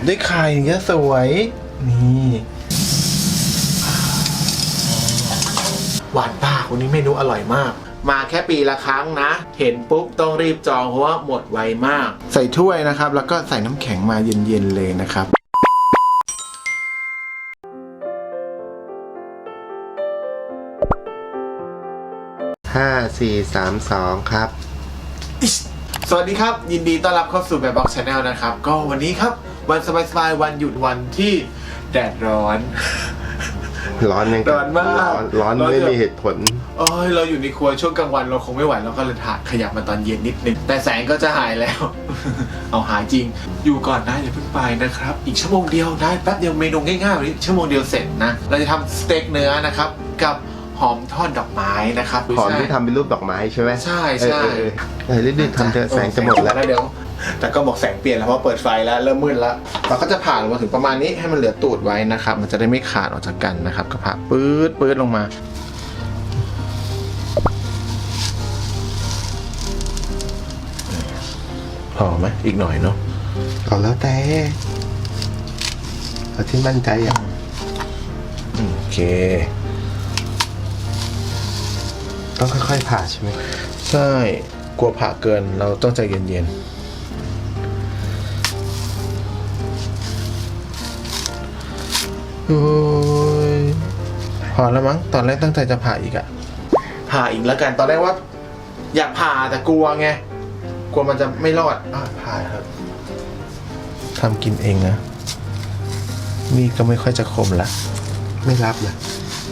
บด้วยไข่อย่างเงี้ยสวย นี่หวานปากวันนี้เมนูอร่อยมาก มาแค่ปีละครั้งนะ เห็นปุ๊บต้องรีบจองเพราะว่าหมดไวมาก ใส่ถ้วยนะครับ แล้วก็ใส่น้ำแข็งมาเย็นๆเลยนะครับห้าสี่สามสองครับ สวัสดีครับ ยินดีต้อนรับเข้าสู่แบบบ็อกชาแนลนะครับ ก็วันนี้ครับ วันสบายๆวันหยุดวันที่แดดร้อน ร้อนยังร้อนมากร้อนร้อนร้อน ไม่แบบมีเหตุผล โอ้ยเราอยู่ในครัวช่วงกลางวันเราคงไม่ไหวเราก็เลยถ่ายขยับมาตอนเย็นนิดนึงแต่แสงก็จะหายแล้ว เอาหายจริง อยู่ก่อนนะอย่าเพิ่งไปนะครับ อีกชั่วโมงเดียวได้แป๊บเดียวเมนูง่ายๆวันนี้ชั่วโมงเดียวเสร็จนะ เราจะทำสเต็กเนื้อนะครับ กับหอมทอดดอกไม้นะครับหอมที่ทำเป็นรูปดอกไม้ใช่ไหมใช่ใช่เออเออเออรีบๆทำเถอะแสงจะหมดแล้ว เดี๋ยว แต่ก็บอกแสงเปลี่ยนแล้วเพราะเปิดไฟแล้วเริ่มมืดแล้ว เราก็จะผ่าลงมาถึงประมาณนี้ให้มันเหลือตูดไว้นะครับ มันจะได้ไม่ขาดออกจากกันนะครับ ก็ผ่าปื๊ดปื๊ดลงมาพอไหมอีกหน่อยเนาะก็แล้วแต่เอาที่มั่นใจอะอืมโอเค ต้องค่อยๆผ่าใช่ไหมใช่ กลัวผ่าเกินเราต้องใจเย็นๆ โอ้ยพอแล้วมั้งตอนแรกตั้งใจจะผ่าอีกอะผ่าอีกแล้วกันตอนแรกว่า อยากผ่าแต่กลัวไงกลัวมันจะไม่รอดอะผ่าครับทำกินเองนะมีดก็ไม่ค่อยจะคมละไม่รับนะ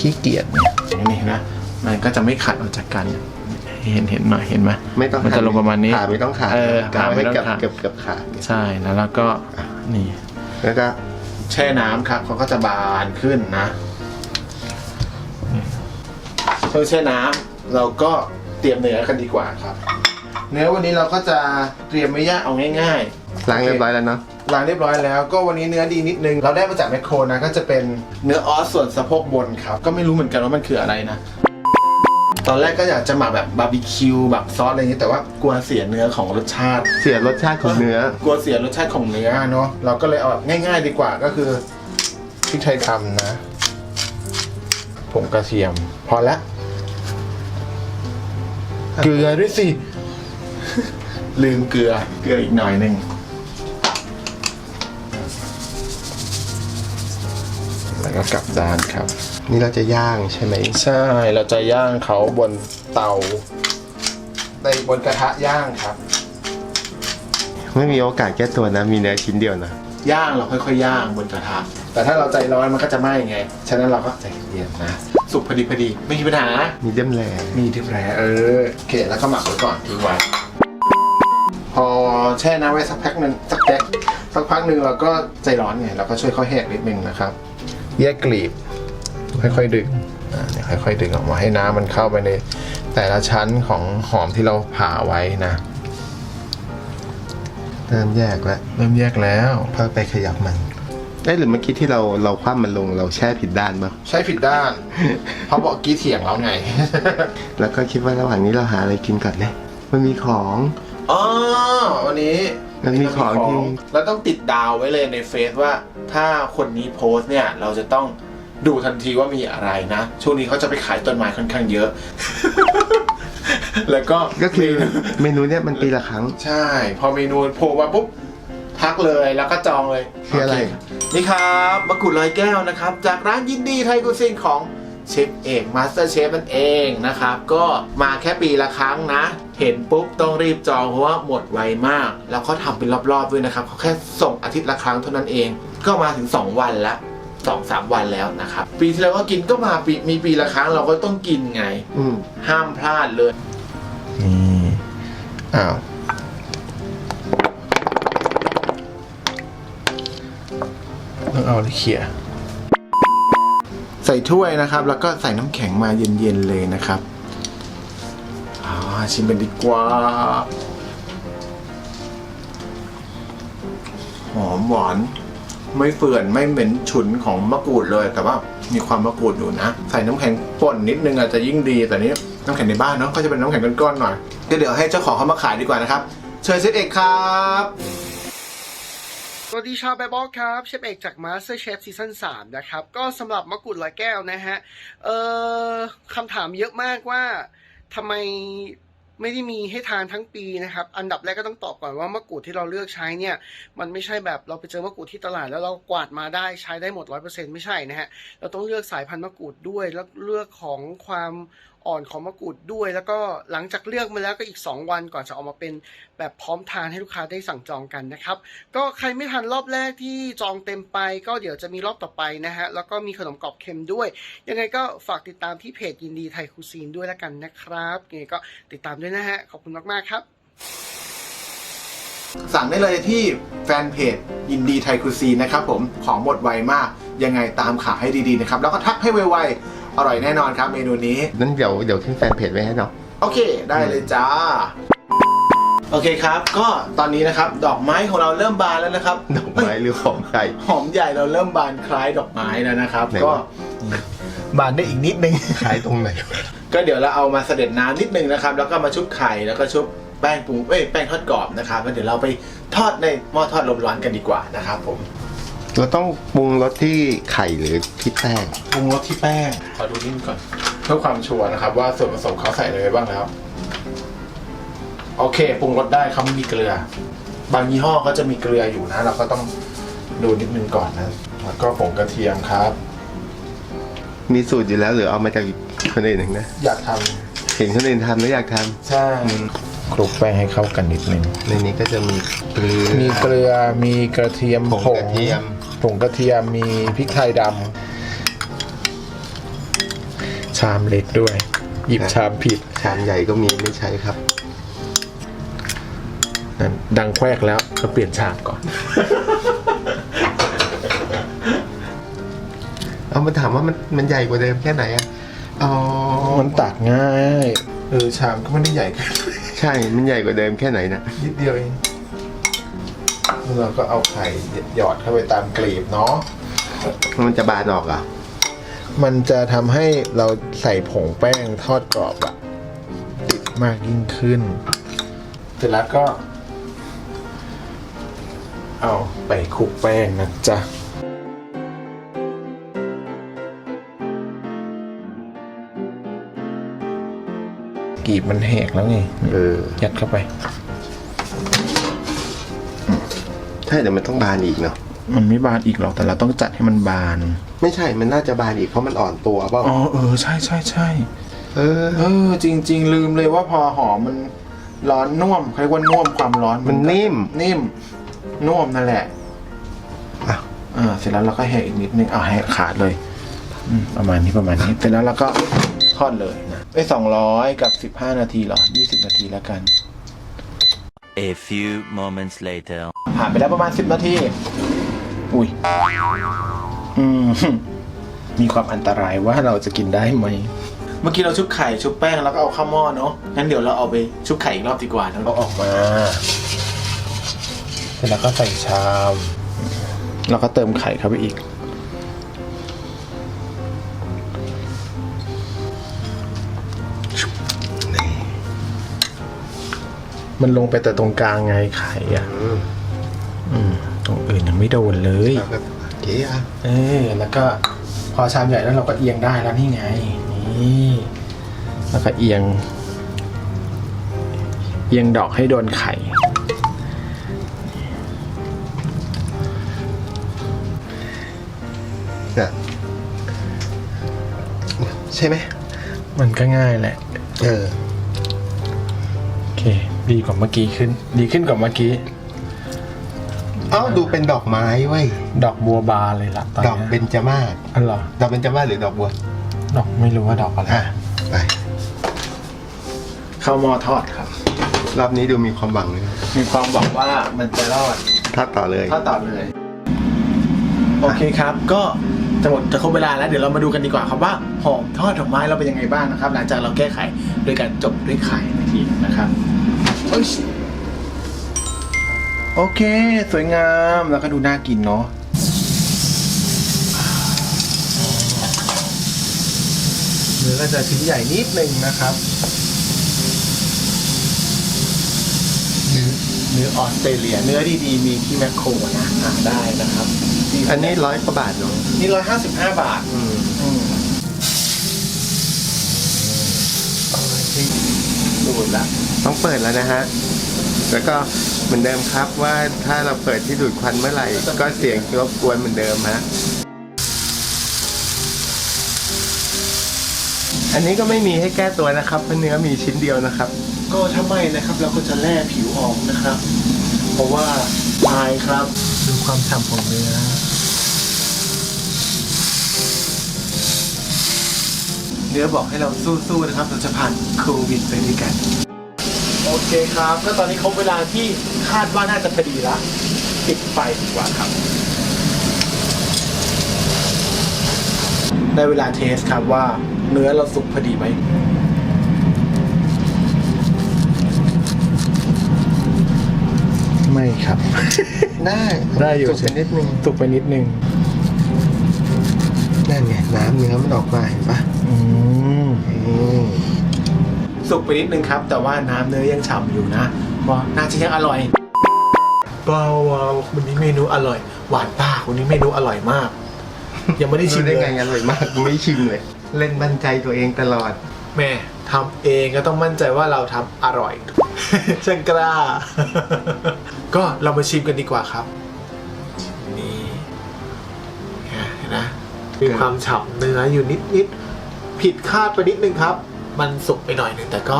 ขี้เกียจเนี่ยนี่เห็นไหมมันก็จะไม่ขัดออกจากกันเห็นเห็นหน่อยเห็นไหมไม่ต้องมันจะลงประมาณนี้ผ่าไม่ต้องขาดเออผ่าผ่าไม่ไม่ต้องเกือบขาดเกือบเกือบขาดเนี่ยใช่แล้วแล้วก็นี่แล้วก็ แช่น้ำครับเขาก็จะบานขึ้นนะเพื่อแช่น้ำเราก็เตรียมเนื้อกันดีกว่าครับ เนื้อวันนี้เราก็จะเตรียมไม่ยากเอาง่ายๆล้างเรียบร้อยแล้วเนาะล้างเรียบร้อยแล้วก็วันนี้เนื้อดีนิดนึง เราได้มาจากแมคโครนะก็จะเป็นเนื้อออสส่วนสะโพกบนครับ ก็ไม่รู้เหมือนกันว่ามันคืออะไรนะ ตอนแรกก็อยากจะหมักแบบบาร์บีคิวแบบซอสอะไรอย่างนี้แต่ว่ากลัวเสียเนื้อของรสชาติ เสียรสชาติของเนื้อ กลัวเสียรสชาติของเนื้อเนาะเราก็เลยเอาแบบง่าย ๆ ดีกว่าก็คือพริกไทยดำนะผงกระเทียม พอละเกลือด้วยสิ ลืมเกลือ เกลืออีกหน่อยหนึ่งแล้วก็กลับด้านครับ นี่เราจะย่างใช่ไหมใช่เราจะย่างเขาบนเตาในบนกระทะย่างครับ ไม่มีโอกาสแก้ตัวนะ มีเนื้อชิ้นเดียวนะย่างเราค่อยๆย่างบนกระทะแต่ถ้าเราใจร้อนมันก็จะไหม้ไง ฉะนั้นเราก็ใจเย็นนะ สุกพอดีพอดีไม่มีปัญหา มีเดียมแรมีที่แผลเออโอเคแล้วก็หมักไว้ก่อนทิ้งไว้พอแช่น้ำไว้สักพักหนึ่งสักแป๊กสักพักหนึ่งเราก็ใจร้อนไงเราก็ช่วยเขาแหกนิดนึงนะครับแยกกลีบ ค่อยๆดึงอ่าเนี่ยค่อยๆดึงออกมาให้น้ำมันเข้าไปในแต่ละชั้นของหอมที่เราผ่าไว้นะเริ่มแยกแล้วเริ่มแยกแล้วพอไปขยับมันเอ้ยหรือเมื่อกี้ที่เราเราคว่ำมันลงเราแช่ผิดด้านมั้งใช้ผิดด้าน เพราะบอกกี้เถียงแล้วไง แล้วก็คิดว่าระหว่างนี้เราหาอะไรกินก่อนเลยมันมีของอ๋อวันนี้มันมีของที่แล้วต้องติดดาวไว้เลยในเฟซว่า ถ้าคนนี้โพสต์เนี่ยเราจะต้อง ดูทันทีว่ามีอะไรนะ ช่วงนี้เขาจะไปขายต้นไม้ค่อนข้างเยอะ แล้วก็ก็คือเมนูเนี้ยมันปีละครั้ง ใช่ พอเมนูโผล่มาปุ๊บทักเลยแล้วก็จองเลยคืออะไรโเคนี่ครับมะกรูดลอยแก้วนะครับ จากร้านยินดีไทยกุซินของเชฟเอกมาสเตอร์เชฟนั่นเองนะครับ ก็มาแค่ปีละครั้งนะ เห็นปุ๊บต้องรีบจองเพราะว่าหมดไวมาก แล้วเขาทำเป็นรอบๆด้วยนะครับเขาแค่ส่งอาทิตย์ละครั้งเท่านั้นเอง ก็มาถึง 2 วันละ สองสามวันแล้วนะครับ ปีที่แล้วก็กินก็มาปีมีปีละครั้งเราก็ต้องกินไง อืมห้ามพลาดเลย นี่อ้าวต้องเอาเลยเขี่ยใส่ถ้วยนะครับ แล้วก็ใส่น้ำแข็งมาเย็นๆเลยนะครับอ่าชิมกันดีกว่าหอมหวาน ไม่เปื่อนไม่เหม็นฉุนของมะกรูดเลย แต่ว่ามีความมะกรูดอยู่นะ ใส่น้ำแข็งป่นนิดนึงอาจจะยิ่งดี แต่นี้น้ำแข็งในบ้านเนาะก็จะเป็นน้ำแข็งก้อนๆหน่อยก็เดี๋ยวให้เจ้าของเขามาขายดีกว่านะครับ เชิญเซตเอกครับสวัสดีชาวแบบอกครับเชฟเอกจาก Master Chef Season 3 นะครับ ก็สำหรับมะกรูดลอยแก้วนะฮะ เอ่อคำถามเยอะมากว่าทำไม ไม่ได้มีให้ทานทั้งปีนะครับ อันดับแรกก็ต้องตอบก่อนว่ามะกรูดที่เราเลือกใช้เนี่ย มันไม่ใช่แบบเราไปเจอมะกรูดที่ตลาดแล้วเรากวาดมาได้ใช้ได้หมดร้อยเปอร์เซ็นต์ไม่ใช่นะฮะ เราต้องเลือกสายพันธุ์มะกรูดด้วยแล้วเลือกของความอ่อนของมะกรูดด้วย แล้วก็หลังจากเลือกมาแล้วก็อีก 2 วันก่อนจะออกมาเป็นแบบพร้อมทานให้ลูกค้าได้สั่งจองกันนะครับ ก็ใครไม่ทันรอบแรกที่จองเต็มไป ก็เดี๋ยวจะมีรอบต่อไปนะฮะ แล้วก็มีขนมกรอบเค็มด้วย ยังไงก็ฝากติดตามที่เพจยินดีไทยคูซีนด้วยแล้วกันนะครับยังไงก็ติดตามด้วยนะฮะ ขอบคุณมากๆครับสั่งได้เลยที่แฟนเพจยินดีไทยคูซีนนะครับผมของหมดไวมากยังไงตามข่าวให้ดีๆนะครับ แล้วก็ทักให้ไวๆ อร่อยแน่นอนครับเมนูนี้ นั้นเดี๋ยวเดี๋ยวขึ้นแฟนเพจไว้ให้เนาะโอเค ได้เลยจ้า โอเคครับ ก็ตอนนี้นะครับ ดอกไม้ของเราเริ่มบานแล้วนะครับดอกไม้หรือของใครหอมใหญ่เราเริ่มบานคล้ายดอกไม้แล้วนะครับ ไหนก็วะบานได้อีกนิดนึง ขายตรงไหนก็เดี๋ยวเราเอามาเสด็จน้ำนิดนึงนะครับ แล้วก็มาชุบไข่แล้วก็ชุบแป้งปรุงเอ้ยแป้งทอดกรอบนะครับแล้วเดี๋ยวเราไปทอดในหม้อทอดลมร้อนกันดีกว่านะครับผม เราต้องปรุงรสที่ไข่หรือที่แป้งปรุงรสที่แป้ง ขอดูนิดก่อน เพื่อความชัวร์นะครับว่าส่วนผสมเขาใส่อะไรไปบ้างแล้ว โอเคปรุงรสได้เขาไม่มีเกลือ บางยี่ห้อเขาจะมีเกลืออยู่นะ เราก็ต้องดูนิดนึงก่อนนะ แล้วก็ผงกระเทียมครับ มีสูตรอยู่แล้วหรือเอามาจากคนอื่นหนึ่งนะ อยากทเห็นคนอื่นทำแล้วอยากทำใช่คลุกแป้งให้เข้ากันนิดนึงำในนี้ก็จะมีเกลือมีเกลือมีกระเทียมผงกระเทียม ผงกระเทียมมีพริกไทยดำชามเล็กด้วย หยิบชามผิด ชามใหญ่ก็มีไม่ใช้ครับนั่นดังแควกแล้วก็เปลี่ยนชามก่อน เอามาถามว่ามันมันใหญ่กว่าเดิมแค่ไหนอะอ๋อ มันตักง่าย เออชามก็ไม่ได้ใหญ่กันใช่ มันใหญ่กว่าเดิมแค่ไหนนะนิดเดียวเองแล้ว เราก็เอาไข่หยอดเข้าไปตามกลีบเนาะ มันจะบานออกเหรอมันจะทำให้เราใส่ผงแป้งทอดกรอบอะติดมากยิ่งขึ้น เสร็จแล้วก็ เอาไปคลุกแป้งนะจ๊ะ กลีบมันแหกแล้วไง เออ ยัดเข้าไป ใช่แต่มันต้องบานอีกเนาะมันไม่บานอีกหรอกแต่เราต้องจัดให้มันบาน ไม่ใช่มันน่าจะบานอีกเพราะมันอ่อนตัวเปล่าอ๋อเออใช่ใช่ใช่เออเออ จริง ๆ ลืมเลยว่าพอหอมมันร้อนน่วมเขาเรียกว่าน่วมความร้อนมันนิ่ม นิ่มน่วมนั่นแหละอะอ่าเสร็จแล้วเราก็แหกอีกนิดนึงเอาแหกขาดเลยอืมประมาณนี้ประมาณนี้เสร็จแล้วเราก็ทอดเลยนะไอ้สองร้อยกับสิบห้านาทีเหรอยี่สิบนาทีแล้วกัน A few moments later. ผ่านไปแล้วประมาณสิบนาที อุ้ย อืม มีความอันตรายว่าเราจะกินได้ไหม เมื่อกี้เราชุบไข่ ชุบแป้งแล้วก็เอาเข้าหม้อเนาะ งั้นเดี๋ยวเราเอาไปชุบไข่อีกรอบดีกว่าแล้วเราออกมา เสร็จแล้วก็ใส่ชาม แล้วก็เติมไข่เข้าไปอีก มันลงไปแต่ตรงกลางไงไข่อะอืมอืมตรงอื่นยังไม่โดนเลยแล้วก็เก๋อะเออแล้วก็พอชามใหญ่แล้วเราก็เอียงได้แล้วนี่ไงนี่แล้วก็เอียง เอียงดอกให้โดนไข่ น่ะใช่ไหมมันก็ง่ายแหละ เออ โอเค ดีกว่าเมื่อกี้ขึ้น ดีขึ้นกว่าเมื่อกี้ เอ้าดูเป็นดอกไม้เว้ย ดอกบัวบานเลยละตอนดอกเบนี้ยญจมาศอันเหรอดอกเบญจมาศหรือดอกบัว ดอกไม่รู้ว่าดอกอะไรอะ ไปเข้าหม้อทอดครับ รอบนี้ดูมีความหวังเลยมีความหวังว่ามันจะรอด ถ้าต่อเลย ถ้าต่อเลย โอเคครับ ก็จะหมดจะครบเวลาแล้วเดี๋ยวเรามาดูกันดีกว่าครับว่าหอมทอดดอกไม้เราเป็นยังไงบ้างนะครับ หลังจากเราแก้ไขโดยการจบด้วยไข่นาทีนะครับเอ้ย โอเค สวยงามแล้วก็ดูน่ากินเนาะเนื้อก็จะชิ้นใหญ่นิดนึงนะครับ เนื้อเนื้อนื้อออสเตรเลีย เนื้อดีๆมีที่แมคโครนะอ่าได้นะครับ อันนี้ร้อยกว่าบาทเนาะนี่ร้อยห้าสิบห้าบาท อืม อืมดูดละต้องเปิดแล้วนะฮะ แล้วก็เหมือนเดิมครับว่าถ้าเราเปิดที่ดูดควันเมื่อไหร่ ก็เสียงรบกวนเหมือนเดิมฮะ อันนี้ก็ไม่มีให้แก้ตัวนะครับเพราะเนื้อมีชิ้นเดียวนะครับ ก็ถ้าไม่นะครับเราก็จะแล่ผิวออกนะครับ เพราะว่าตายครับดูความฉ่ำของเนื้อ เนื้อบอกให้เราสู้ๆนะครับ เราจะผ่านโควิดไปด้วยกัน โอเคครับ ก็ตอนนี้ครบเวลาที่คาดว่าน่าจะพอดีละปิดไฟดีกว่าครับ ได้เวลาเทสครับว่าเนื้อเราสุกพอดีไหมไม่ครับ ได้ได้อยู่สุกไปนิดนึง สุกไปนิดนึง นั่นไงน้ำเนื้อมันออกมาเห็นปะอืมอืมสุกไปนิดนึงครับ แต่ว่าน้ำเนื้อยังฉ่ำอยู่นะก็น่าจะยังอร่อยว้าวว้าววันนี้เมนูอร่อย หวานป้าวันนี้เมนูอร่อยมาก ยังไม่ได้ชิรู้มได้เลไงยอร่อยมากไม่ชิมเลย เล่นมั่นใจตัวเองตลอด แม่ทำเองก็ต้องมั่นใจว่าเราทำอร่อย ช่างกล้า ก็เรามาชิมกันดีกว่าครับ มีความฉ่ำเนื้ออยู่นิดนิดๆผิดคาดไปนิดนึงครับ มันสุกไปหน่อยหนึ่งแต่ก็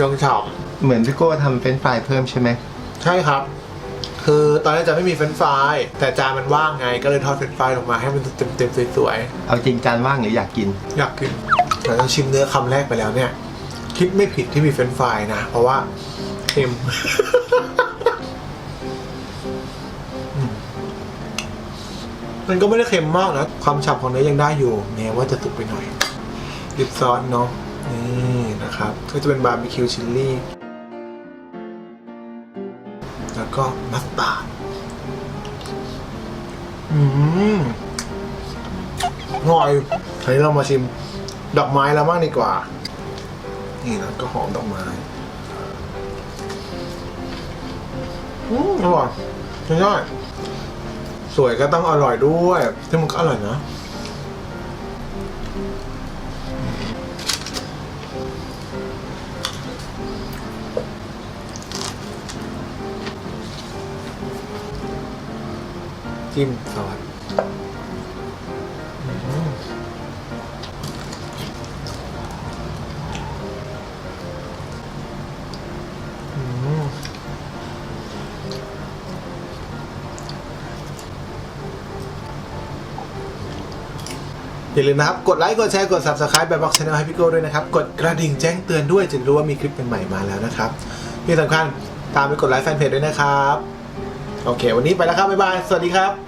ยังฉ่ำเหมือนพี่โก้ทำเป็นช์ฟรายเพิ่มใช่ไหมใช่ครับ คือตอนแรกจะไม่มีเฟรนช์ฟรายแต่จานมันว่างไง ก็เลยทอดเฟรนช์ฟรายลงมาให้มันเต็มๆสวยเอาจริงจานว่างหรืออยากกินๆอยากกินแต่เราชิมเนื้อคำแรกไปแล้วเนี่ย คิดไม่ผิดที่มีเฟรนช์ฟรายนะ เพราะว่าเค็ม มันก็ไม่ได้เค็มมากนะ ความฉ่ำของเนื้อยังได้อยู่แม้ว่าจะตุกไปหน่อยดิบซอสเนาะนี่นะครับ ก็จะเป็นบาร์บีคิวชิลลี่ แล้วก็มัสตาร์ดอืมอร่อยทีนี้เรามาชิมดอกไม้แล้วมากดีกว่า นี่นะก็หอมดอกไม้อืมอร่อยใช่ได้ สวยก็ต้องอร่อยด้วยที่มันก็อร่อยนะจิ้มซอส อย่าลืมนะครับ กดไลค์ กดแชร์ กด subscribe แบบบอกช n แนลให้พี่โก้ด้วยนะครับ กดกระดิ่งแจ้งเตือนด้วย จะรู้ว่ามีคลิปใหม่ๆมาแล้วนะครับที่สำคัญตามไปกดไลค์แฟนเพจด้วยนะครับ โอเค วันนี้ไปแล้วครับ บ๊ายบาย สวัสดีครับ